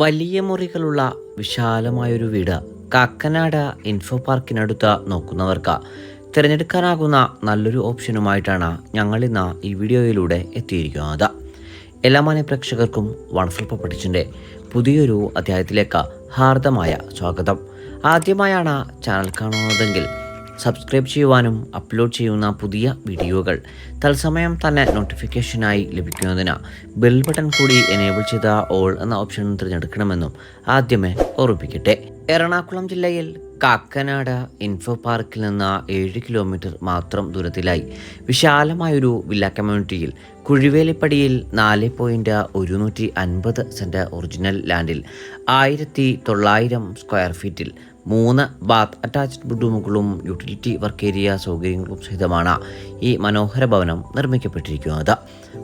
വലിയ മുറികളുള്ള വിശാലമായൊരു വീട് കാക്കനാട ഇൻഫോ പാർക്കിനടുത്ത് നോക്കുന്നവർക്ക് തിരഞ്ഞെടുക്കാനാകുന്ന നല്ലൊരു ഓപ്ഷനുമായിട്ടാണ് ഞങ്ങൾ ഇന്ന് ഈ വീഡിയോയിലൂടെ എത്തിയിരിക്കുന്നത്. എല്ലാ മാന്യ പ്രേക്ഷകർക്കും വണ്ടർഫുൾ പഠിച്ചിന്റെ പുതിയൊരു അധ്യായത്തിലേക്ക് ഹാർദമായ സ്വാഗതം. ആദ്യമായാണ് ചാനൽ കാണുന്നതെങ്കിൽ സബ്സ്ക്രൈബ് ചെയ്യുവാനും അപ്ലോഡ് ചെയ്യുന്ന പുതിയ വീഡിയോകൾ തത്സമയം തന്നെ നോട്ടിഫിക്കേഷനായി ലഭിക്കുന്നതിന് ബെൽ ബട്ടൺ കൂടി എനേബിൾ ചെയ്ത ഓൾ എന്ന ഓപ്ഷൻ തിരഞ്ഞെടുക്കണമെന്നും ആദ്യമേ ഓർമ്മിപ്പിക്കട്ടെ. എറണാകുളം ജില്ലയിൽ കാക്കനാട് ഇൻഫോ പാർക്കിൽ നിന്ന് ഏഴ് കിലോമീറ്റർ മാത്രം ദൂരത്തിലായി. വിശാലമായൊരു വില്ല കമ്മ്യൂണിറ്റിയിൽ കുഴിവേലിപ്പടിയിൽ നാല് പോയിന്റ് ഒരുന്നൂറ്റി അൻപത് സെന്റ് ഒറിജിനൽ ലാൻഡിൽ ആയിരത്തി തൊള്ളായിരം സ്ക്വയർ ഫീറ്റിൽ മൂന്ന് ബാത്ത് അറ്റാച്ച്ഡ് ബെഡ്റൂമുകളും യൂട്ടിലിറ്റി വർക്ക് ഏരിയ സൗകര്യങ്ങളും സഹിതമാണ് ഈ മനോഹര ഭവനം നിർമ്മിക്കപ്പെട്ടിരിക്കുന്നത്.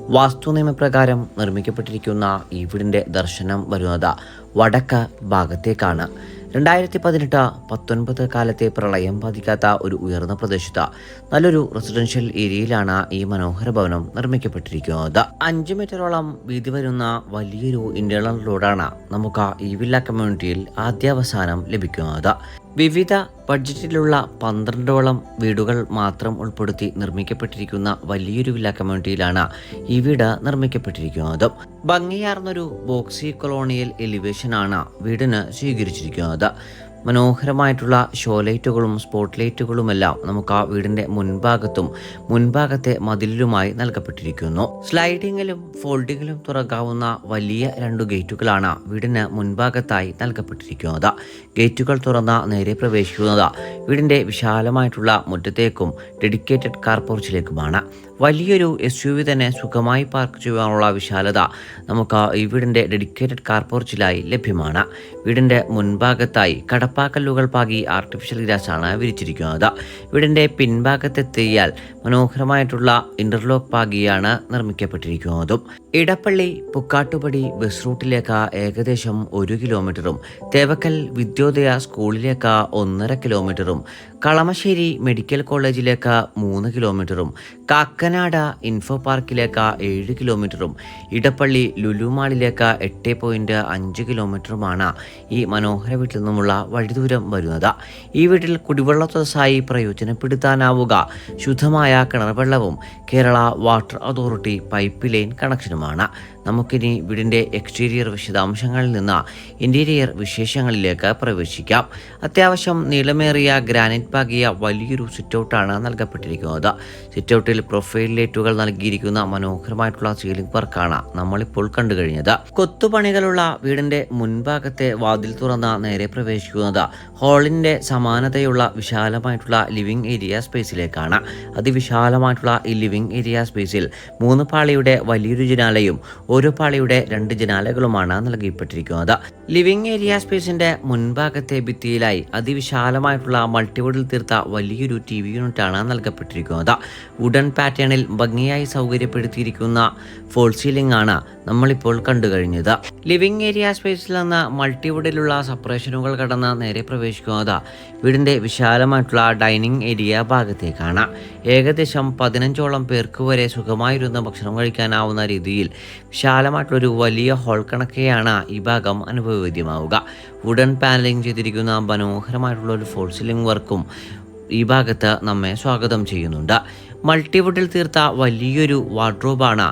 വാസ്തു നിയമപ്രകാരം നിർമ്മിക്കപ്പെട്ടിരിക്കുന്ന ഈ വീടിന്റെ ദർശനം വരുന്നത് വടക്ക് ഭാഗത്തേക്കാണ്. രണ്ടായിരത്തി പതിനെട്ട് പത്തൊൻപത് കാലത്തെ പ്രളയം ബാധിക്കാത്ത ഒരു ഉയർന്ന പ്രദേശത്ത് നല്ലൊരു റെസിഡൻഷ്യൽ ഏരിയയിലാണ് ഈ മനോഹര ഭവനം നിർമ്മിക്കപ്പെട്ടിരിക്കുന്നത്. അഞ്ച് മീറ്ററോളം വീതി വരുന്ന വലിയൊരു ഇന്റേണൽ റോഡാണ് നമുക്ക് ഈ വില്ല കമ്മ്യൂണിറ്റിയിൽ ആദ്യാവസാനം ലഭിക്കുന്നത്. വിവിധ ബഡ്ജറ്റിലുള്ള പന്ത്രണ്ടോളം വീടുകൾ മാത്രം ഉൾപ്പെടുത്തി നിർമ്മിക്കപ്പെട്ടിരിക്കുന്ന വലിയൊരു വില്ല കമ്മ്യൂണിറ്റിയിലാണ് ഈ വീട് നിർമ്മിക്കപ്പെട്ടിരിക്കുന്നത്. ഭംഗിയാർന്നൊരു ബോക്സി കൊളോണിയൽ എലിവേഷനാണ് വീടിന് സ്വീകരിച്ചിരിക്കുന്നത്. മനോഹരമായിട്ടുള്ള ഷോലൈറ്റുകളും സ്പോട്ട് ലൈറ്റുകളുമെല്ലാം നമുക്ക് ആ വീടിന്റെ മുൻഭാഗത്തും മുൻഭാഗത്തെ മതിലിലുമായി നൽകപ്പെട്ടിരിക്കുന്നു. സ്ലൈഡിങ്ങിലും ഫോൾഡിങ്ങിലും തുറക്കാവുന്ന വലിയ രണ്ടു ഗേറ്റുകളാണ് വീടിന് മുൻഭാഗത്തായി നൽകപ്പെട്ടിരിക്കുന്നത്. ഗേറ്റുകൾ തുറന്ന നേരെ പ്രവേശിക്കുന്നത് വീടിന്റെ വിശാലമായിട്ടുള്ള മുറ്റത്തേക്കും ഡെഡിക്കേറ്റഡ് കാർ പോർച്ചിലേക്കുമാണ് വലിയൊരു എസ് യു വി തന്നെ സുഖമായി പാർക്ക് ചെയ്യാനുള്ള വിശാലത നമുക്ക് ഈ വീടിന്റെ ഡെഡിക്കേറ്റഡ് കാർ പോർച്ചിലായി ലഭ്യമാണ്. വീടിന്റെ മുൻഭാഗത്തായി കടപ്പാക്കല്ലുകൾ പാകി ആർട്ടിഫിഷ്യൽ ഗ്രാസാണ് വിരിച്ചിരിക്കുന്നത്. വീടിന്റെ പിൻഭാഗത്തെത്തിയാൽ മനോഹരമായിട്ടുള്ള ഇന്റർലോക്ക് പാകിയാണ് നിർമ്മിക്കപ്പെട്ടിരിക്കുന്നതും. ഇടപ്പള്ളി പുക്കാട്ടുപടി ബസ് റൂട്ടിലേക്ക് ഏകദേശം ഒരു കിലോമീറ്ററും തേവക്കൽ വിദ്യോദയ സ്കൂളിലേക്ക് ഒന്നര കിലോമീറ്ററും കളമശ്ശേരി മെഡിക്കൽ കോളേജിലേക്ക് മൂന്ന് കിലോമീറ്ററും കാക്കനാട് ഇൻഫോ പാർക്കിലേക്ക് ഏഴ് കിലോമീറ്ററും ഇടപ്പള്ളി ലുലുമാളിലേക്ക് എട്ട് പോയിന്റ് അഞ്ച് കിലോമീറ്ററുമാണ് ഈ മനോഹര വീട്ടിൽ നിന്നുമുള്ള വഴിദൂരം വരുന്നത്. ഈ വീട്ടിൽ കുടിവെള്ള തുറസായി പ്രയോജനപ്പെടുത്താനാവുക. ശുദ്ധമായ കിണർ വെള്ളവും Kerala water authority pipe line കണക്ഷനുമാണ് നമുക്കിനി വീടിന്റെ എക്സ്റ്റീരിയർ വിശദാംശങ്ങളിൽ നിന്ന് ഇന്റീരിയർ വിശേഷങ്ങളിലേക്ക് പ്രവേശിക്കാം. അത്യാവശ്യം നീളമേറിയ ഗ്രാനൈറ്റ് പാകിയ വലിയൊരു സിറ്റൗട്ടാണ് നൽകപ്പെട്ടിരിക്കുന്നത്. സിറ്റൗട്ടിൽ പ്രൊഫൈൽ ലൈറ്റുകൾ നൽകിയിരിക്കുന്ന മനോഹരമായിട്ടുള്ള സീലിംഗ് വർക്കാണ് നമ്മളിപ്പോൾ കണ്ടു കഴിഞ്ഞത് കൊത്തുപണികളുള്ള വീടിന്റെ മുൻഭാഗത്തെ വാതിൽ തുറന്ന നേരെ പ്രവേശിക്കുന്നത് ഹാളിന്റെ സമാനതയുള്ള വിശാലമായിട്ടുള്ള ലിവിംഗ് ഏരിയ സ്പേസിലേക്കാണ് അതിവിശാലമായിട്ടുള്ള ഈ ലിവിംഗ് ഏരിയ സ്പേസിൽ മൂന്ന് പാളിയുടെ വലിയൊരു ജനാലയും ഓരോ പാളിയുടെ രണ്ട് ജനാലകളുമാണ് നൽകിപ്പെട്ടിരിക്കുന്നത്. ലിവിംഗ് ഏരിയ സ്പേസിന്റെ മുൻഭാഗത്തെ ഭിത്തിയിലായി അതിവിശാലമായിട്ടുള്ള മൾട്ടിവുഡിൽ തീർത്ത വലിയൊരു ടി വി യൂണിറ്റാണ് നൽകപ്പെട്ടിരിക്കുന്നത്. വുഡൻ പാറ്റേണിൽ ഭംഗിയായി സൗകര്യപ്പെടുത്തിയിരിക്കുന്ന ഫോൾ സീലിംഗ് ആണ് നമ്മളിപ്പോൾ കണ്ടു കഴിഞ്ഞത്. ലിവിംഗ് ഏരിയ സ്പേസിൽ നിന്ന് മൾട്ടിവുഡിലുള്ള സെപ്പറേഷനുകൾ കടന്ന് നേരെ പ്രവേശിക്കുന്നത് വീടിന്റെ വിശാലമായിട്ടുള്ള ഡൈനിങ് ഏരിയ ഭാഗത്തേക്കാണ്. ഏകദേശം പതിനഞ്ചോളം പേർക്ക് വരെ സുഖമായിരുന്ന ഭക്ഷണം കഴിക്കാനാവുന്ന രീതിയിൽ വിശാലമായിട്ടുള്ളൊരു വലിയ ഹോൾ കണക്കെയാണ് ഈ ഭാഗം അനുഭവവേദ്യമാവുക. വുഡൻ പാനലിംഗ് ചെയ്തിരിക്കുന്ന മനോഹരമായിട്ടുള്ള ഒരു ഫോൾ സീലിംഗ് വർക്കും ഈ ഭാഗത്ത് നമ്മെ സ്വാഗതം ചെയ്യുന്നുണ്ട്. മൾട്ടിവുഡിൽ തീർത്ത വലിയൊരു വാർഡ്രോബാണ്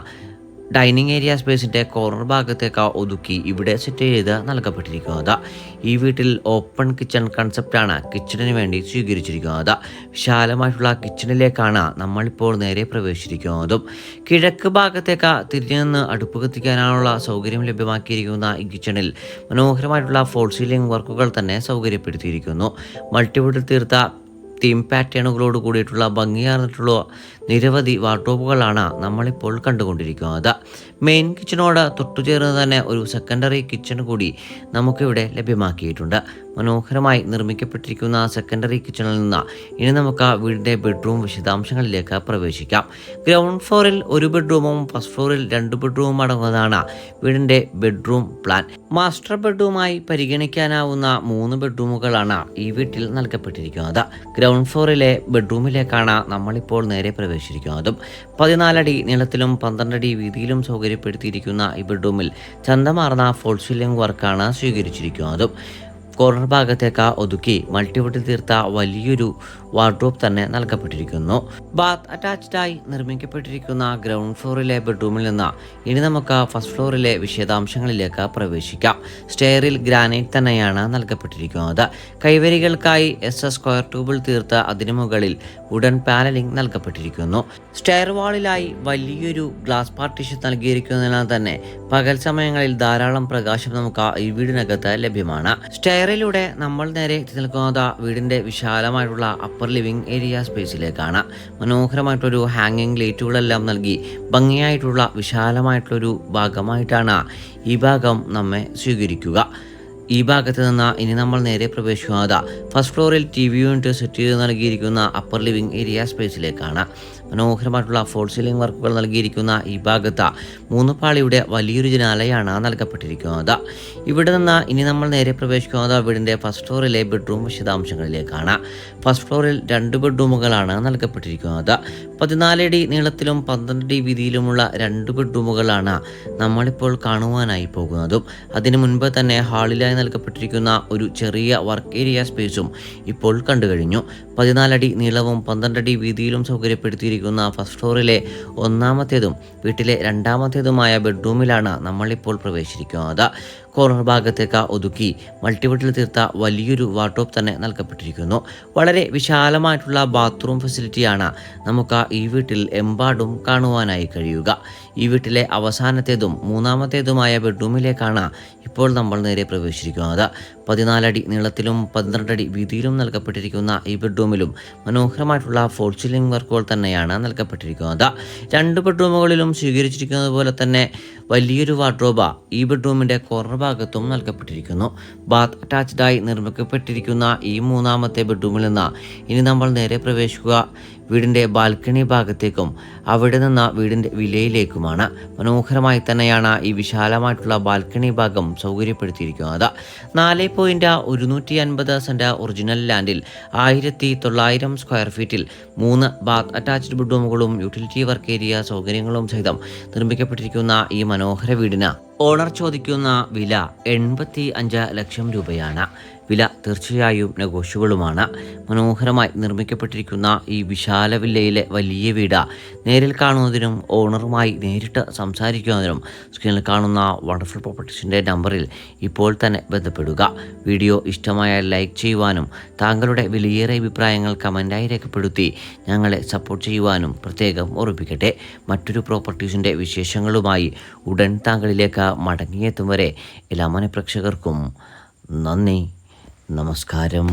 ഡൈനിങ് ഏരിയ സ്പേസിന്റെ കോർണർ ഭാഗത്തേക്ക് ഒതുക്കി ഇവിടെ സെറ്റ് ചെയ്ത് നൽകപ്പെട്ടിരിക്കുന്നത്. ഈ വീട്ടിൽ ഓപ്പൺ കിച്ചൺ കൺസെപ്റ്റാണ് കിച്ചണിന് വേണ്ടി സ്വീകരിച്ചിരിക്കുന്നത്. വിശാലമായിട്ടുള്ള കിച്ചണിലേക്കാണ് നമ്മളിപ്പോൾ നേരെ പ്രവേശിച്ചിരിക്കുന്നതും. കിഴക്ക് ഭാഗത്തേക്ക് തിരിഞ്ഞു നിന്ന് അടുപ്പ് കത്തിക്കാനുള്ള സൗകര്യം ലഭ്യമാക്കിയിരിക്കുന്ന ഈ കിച്ചണിൽ മനോഹരമായിട്ടുള്ള ഫോൾ സീലിംഗ് വർക്കുകൾ തന്നെ സൗകര്യപ്പെടുത്തിയിരിക്കുന്നു. മൾട്ടിവുഡിൽ തീർത്ത തീം പാറ്റേണുകളോട് കൂടിയിട്ടുള്ള ഭംഗിയാർന്നിട്ടുള്ള നിരവധി വാർഡ്രോബുകളാണ് നമ്മളിപ്പോൾ കണ്ടുകൊണ്ടിരിക്കുന്നത്. മെയിൻ കിച്ചണോട് തൊട്ടുചേർന്ന് തന്നെ ഒരു സെക്കൻഡറി കിച്ചൺ കൂടി നമുക്കിവിടെ ലഭ്യമാക്കിയിട്ടുണ്ട്. മനോഹരമായി നിർമ്മിക്കപ്പെട്ടിരിക്കുന്ന സെക്കൻഡറി കിച്ചണിൽ നിന്ന് ഇനി നമുക്ക് വീടിന്റെ ബെഡ്റൂം വിശദാംശങ്ങളിലേക്ക് പ്രവേശിക്കാം. ഗ്രൗണ്ട് ഫ്ലോറിൽ ഒരു ബെഡ്റൂമും ഫസ്റ്റ് ഫ്ലോറിൽ രണ്ട് ബെഡ്റൂമും അടങ്ങുന്നതാണ് വീടിന്റെ ബെഡ്റൂം പ്ലാൻ. മാസ്റ്റർ ബെഡ്റൂമായി പരിഗണിക്കാനാവുന്ന മൂന്ന് ബെഡ്റൂമുകളാണ് ഈ വീട്ടിൽ നൽകപ്പെട്ടിരിക്കുന്നത്. ഗ്രൗണ്ട് ഗ്രൗണ്ട് ഫ്ലോറിലെ ബെഡ്റൂമിലേക്കാണ് നമ്മളിപ്പോൾ നേരെ പ്രവേശിച്ചിരിക്കുന്നതും പതിനാലടി നീളത്തിലും പന്ത്രണ്ടടി വീതിയിലും സൗകര്യപ്പെടുത്തിയിരിക്കുന്ന ഈ ബെഡ്റൂമിൽ ചന്തമാർന്ന ഫോൾ സീലിംഗ് വർക്കാണ് സ്വീകരിച്ചിരിക്കുന്നതും. കോർണർ ഭാഗത്തേക്ക് ഒതുക്കി മൾട്ടിവുഡിൽ തീർത്ത വലിയൊരു വാർഡ്രോബ് തന്നെ നൽകപ്പെട്ടിരിക്കുന്നു. ബാത്ത് അറ്റാച്ച്ഡായി നിർമ്മിക്കപ്പെട്ടിരിക്കുന്ന ഗ്രൗണ്ട് ഫ്ലോറിലെ ബെഡ്റൂമിൽ നിന്ന് ഇനി നമുക്ക് ഫസ്റ്റ് ഫ്ലോറിലെ വിശദാംശങ്ങളിലേക്ക് പ്രവേശിക്കാം. സ്റ്റെയറിൽ ഗ്രാനൈറ്റ് തന്നെയാണ് നൽകപ്പെട്ടിരിക്കുന്നത്. കൈവരികൾക്കായി എസ് എസ് സ്ക്വയർ ട്യൂബിൽ തീർത്ത് അതിനു മുകളിൽ ഉടൻ പാനലിംഗ് നൽകപ്പെട്ടിരിക്കുന്നു. സ്റ്റെയർ വാളിലായി വലിയൊരു ഗ്ലാസ് പാർട്ടീഷൻ നൽകിയിരിക്കുന്നതിനാൽ തന്നെ പകൽ സമയങ്ങളിൽ ധാരാളം പ്രകാശം നമുക്ക് ഈ വീടിനകത്ത് ലഭ്യമാണ്. സ്റ്റെയറിലൂടെ നമ്മൾ നേരെ എത്തി നിൽക്കുന്നത് വീടിന്റെ വിശാലമായിട്ടുള്ള അപ്പർ ലിവിംഗ് ഏരിയ സ്പേസിലേക്കാണ് മനോഹരമായിട്ടൊരു ഹാങ്ങിങ് ലൈറ്റുകളെല്ലാം നൽകി ഭംഗിയായിട്ടുള്ള വിശാലമായിട്ടുള്ളൊരു ഭാഗമായിട്ടാണ് ഈ ഭാഗം നമ്മെ സ്വീകരിക്കുക. ഈ ഭാഗത്ത് നിന്ന് ഇനി നമ്മൾ നേരെ പ്രവേശിക്കുന്നത് ഫസ്റ്റ് ഫ്ലോറിൽ ടി വി യൂണിറ്റ് സെറ്റ് ചെയ്ത് നൽകിയിരിക്കുന്ന അപ്പർ ലിവിംഗ് ഏരിയ സ്പേസിലേക്കാണ് മനോഹരമായിട്ടുള്ള ഫോൾ സീലിംഗ് വർക്കുകൾ നൽകിയിരിക്കുന്ന ഈ ഭാഗത്ത് മൂന്ന് പാളിയുടെ വലിയൊരു ജനാലയാണ് നൽകപ്പെട്ടിരിക്കുന്നത്. ഇവിടെ നിന്ന് ഇനി നമ്മൾ നേരെ പ്രവേശിക്കുന്നത് വീടിന്റെ ഫസ്റ്റ് ഫ്ലോറിലെ ബെഡ്റൂം വിശദാംശങ്ങളിലേക്കാണ്. ഫസ്റ്റ് ഫ്ലോറിൽ രണ്ട് ബെഡ്റൂമുകളാണ് നൽകപ്പെട്ടിരിക്കുന്നത്. പതിനാലടി നീളത്തിലും പന്ത്രണ്ടടി വീതിയിലുമുള്ള രണ്ട് ബെഡ്റൂമുകളാണ് നമ്മളിപ്പോൾ കാണുവാനായി പോകുന്നതും. അതിനു മുൻപ് തന്നെ ഹാളിലായി നൽകപ്പെട്ടിരിക്കുന്ന ഒരു ചെറിയ വർക്ക് ഏരിയ സ്പേസും ഇപ്പോൾ കണ്ടു കഴിഞ്ഞു പതിനാലടി നീളവും പന്ത്രണ്ടടി വീതിയിലും സൗകര്യപ്പെടുത്തിയിരിക്കുന്ന ഫസ്റ്റ് ഫ്ലോറിലെ ഒന്നാമത്തേതും വീട്ടിലെ രണ്ടാമത്തേതുമായ ബെഡ്റൂമിലാണ് നമ്മളിപ്പോൾ പ്രവേശിച്ചിരിക്കുന്നത് കോർണർ ഭാഗത്തേക്ക് ഒതുക്കി മൾട്ടിവുഡിൽ തീർത്ത വലിയൊരു വാർഡ്രോബ് തന്നെ നൽകപ്പെട്ടിരിക്കുന്നു. വളരെ വിശാലമായിട്ടുള്ള ബാത്റൂം ഫെസിലിറ്റിയാണ് നമുക്ക് ഈ വീട്ടിൽ എമ്പാടും കാണുവാനായി കഴിയുക. ഈ വീട്ടിലെ അവസാനത്തേതും മൂന്നാമത്തേതുമായ ബെഡ്റൂമിലേക്കാണ് ഇപ്പോൾ നമ്മൾ നേരെ പ്രവേശിച്ചിരിക്കുന്നത്. പതിനാലടി നീളത്തിലും പന്ത്രണ്ടടി വീതിയിലും നൽകപ്പെട്ടിരിക്കുന്ന ഈ ബെഡ്റൂമിലും മനോഹരമായിട്ടുള്ള ഫോൾ സീലിംഗ് വർക്കുകൾ തന്നെയാണ് നൽകപ്പെട്ടിരിക്കുന്നത്. രണ്ട് ബെഡ്റൂമുകളിലും സ്വീകരിച്ചിരിക്കുന്നത് പോലെ തന്നെ വലിയൊരു വാർഡ്രോബ ഈ ബെഡ്റൂമിന്റെ കോർണർ ഭാഗത്തും നൽകപ്പെട്ടിരിക്കുന്നു. ബാത്ത് അറ്റാച്ച്ഡായി നിർമ്മിക്കപ്പെട്ടിരിക്കുന്ന ഈ മൂന്നാമത്തെ ബെഡ്റൂമിൽ നിന്ന് ഇനി നമ്മൾ നേരെ പ്രവേശിക്കുക. വീടിന്റെ ബാൽക്കണി ഭാഗത്തേക്കും അവിടെ നിന്ന് വീടിന്റെ വിലയിലേക്കുമാണ്. മനോഹരമായി തന്നെയാണ് ഈ വിശാലമായിട്ടുള്ള ബാൽക്കണി ഭാഗം സൗകര്യപ്പെടുത്തിയിരിക്കുന്നത്. നാല് പോയിന്റ് ഒരുന്നൂറ്റി അൻപത് സെന്റ് ഒറിജിനൽ ലാൻഡിൽ ആയിരത്തി തൊള്ളായിരം സ്ക്വയർ ഫീറ്റിൽ മൂന്ന് ബാത്ത് അറ്റാച്ച്ഡ് ബെഡ്റൂമുകളും യൂട്ടിലിറ്റി വർക്ക് ഏരിയ സൗകര്യങ്ങളും സഹിതം നിർമ്മിക്കപ്പെട്ടിരിക്കുന്ന ഈ മനോഹര വീടിന് ഓണർ ചോദിക്കുന്ന വില എൺപത്തി അഞ്ച് ലക്ഷം രൂപയാണ്. വില തീർച്ചയായും നെഗോഷ്യബിളുമാണ്. മനോഹരമായി നിർമ്മിക്കപ്പെട്ടിരിക്കുന്ന ഈ വിശാല വില്ലയിലെ വലിയ വീട്. നേരിൽ കാണുന്നതിനും ഓണറുമായി നേരിട്ട് സംസാരിക്കുന്നതിനും സ്ക്രീനിൽ കാണുന്ന വണ്ടർഫുൾ പ്രോപ്പർട്ടീസിന്റെ നമ്പറിൽ ഇപ്പോൾ തന്നെ ബന്ധപ്പെടുക. വീഡിയോ ഇഷ്ടമായാൽ ലൈക്ക് ചെയ്യുവാനും താങ്കളുടെ വിലയേറെ അഭിപ്രായങ്ങൾ കമന്റായി രേഖപ്പെടുത്തി ഞങ്ങളെ സപ്പോർട്ട് ചെയ്യുവാനും പ്രത്യേകം ഓർപ്പിക്കട്ടെ മറ്റൊരു പ്രോപ്പർട്ടീസിന്റെ വിശേഷങ്ങളുമായി ഉടൻ താങ്കളിലേക്ക് മടങ്ങിയെത്തും വരെ എല്ലാ മനഃപ്രേക്ഷകർക്കും നന്ദി. നമസ്കാരം.